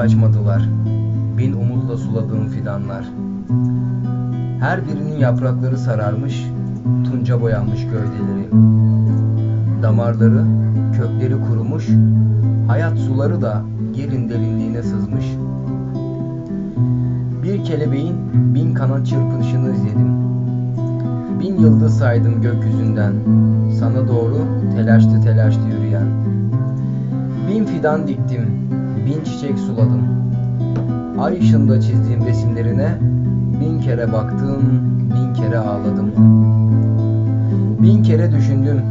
açmadılar. Bin umutla suladığım fidanlar. Her birinin yaprakları sararmış, tunca boyanmış gövdeleri. Damarları, kökleri kurumuş, hayat suları da yerin derinliğine sızmış. Bir kelebeğin bin kanat çırpınışını izledim. Bin yıldız saydım gökyüzünden, sana doğru telaşlı telaşlı yürüyen. Bin fidan diktim, bin çiçek suladım. Ay ışığında çizdiğim resimlerine bin kere baktım, bin kere ağladım. Bin kere düşündüm,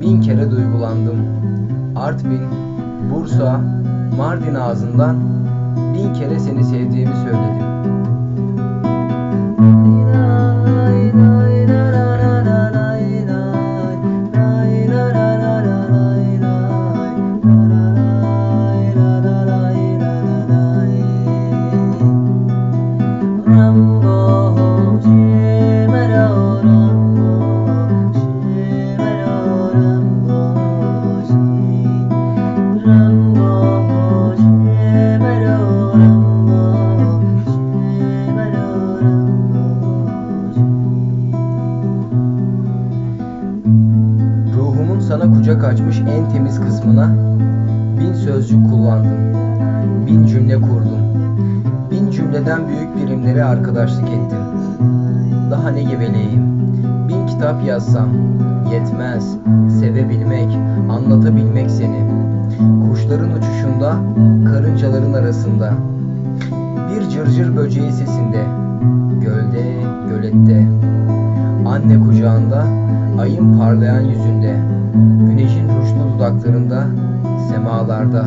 bin kere duygulandım. Artvin, Bursa, Mardin ağzından bin kere seni sevdiğimi söyledim. Sana kucak açmış en temiz kısmına bin sözcük kullandım. Bin cümle kurdum. Bin cümleden büyük birimlere arkadaşlık ettim. Daha ne geveleyim. Bin kitap yazsam yetmez. Sevebilmek, anlatabilmek seni. Kuşların uçuşunda, karıncaların arasında. Bir cırcır böceği sesinde. Gölde, gölette. Anne kucağında, ayın parlayan yüzünde, güneşin ruşlu dudaklarında, semalarda,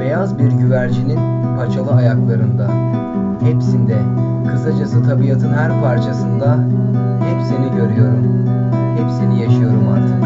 beyaz bir güvercinin paçalı ayaklarında, hepsinde, kısacası tabiatın her parçasında, hep seni görüyorum, hep seni yaşıyorum artık.